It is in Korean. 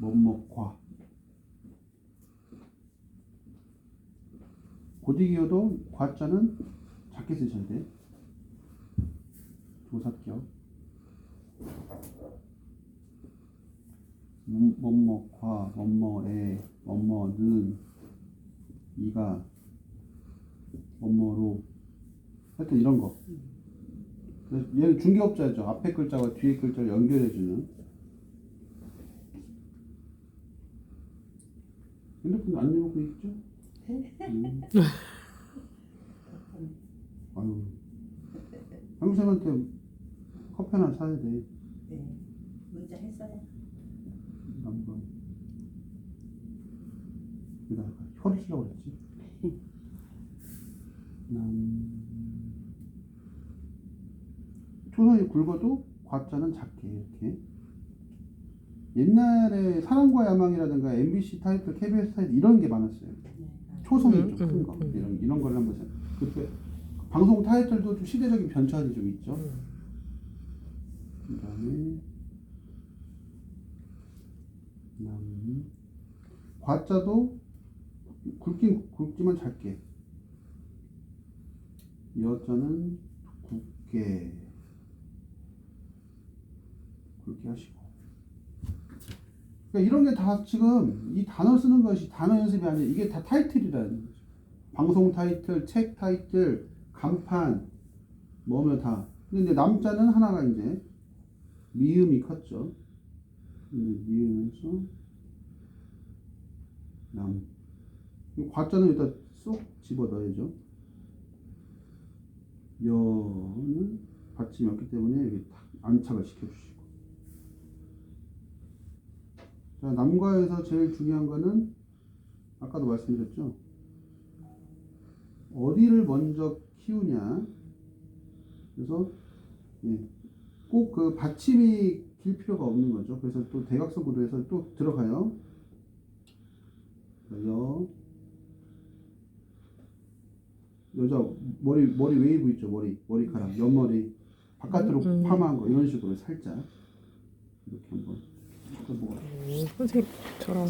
뭐뭐과 고디기어도 과자는 작게 쓰셔야 돼. 조사격. 뭐, 뭐뭐과 뭐뭐에 뭐뭐는 이가 뭐뭐로 하여튼 이런 거. 그래서 얘는 중개업자죠. 앞에 글자와 뒤에 글자를 연결해주는. 핸드폰 안 열고 있죠? 음. 아유. 형쌤한테 커피 하나 사야 돼. 네. 문자 했어요. 한번. 여기다 혀를 쓰려고 그랬지. 남. 초성이 굵어도 과자는 작게 이렇게. 옛날에 사랑과 야망이라든가 MBC 타이틀, KBS 타이틀 이런 게 많았어요. 네. 초성이 음, 좀큰 음, 거 음. 이런 이런 걸 한번 생- 그때 방송 타이틀도 좀 시대적인 변천이 좀 있죠. 그 다음에 남 과자도 굵긴 굵지만 작게 여자는 굵게 굵게 하시고 그러니까 이런 게 다 지금 이 단어 쓰는 것이 단어 연습이 아니라 이게 다 타이틀이라는 거죠. 방송 타이틀, 책 타이틀, 간판 뭐며 다. 근데 남자는 하나가 이제 미음이 컸죠. 미음에서 남. 이 과자는 일단 쏙 집어 넣어야죠. 여는 받침이 없기 때문에 여기 탁 안착을 시켜주시고. 자, 남과에서 제일 중요한 거는 아까도 말씀드렸죠. 어디를 먼저 키우냐. 그래서 예, 꼭 그 받침이 길 필요가 없는 거죠. 그래서 또 대각선 구도에서 또 들어가요. 여 여자 머리 머리 웨이브 있죠 머리 머리카락 옆머리 바깥으로 음. 파마한 거 이런 식으로 살짝 이렇게 한번 뭐 선생님 저랑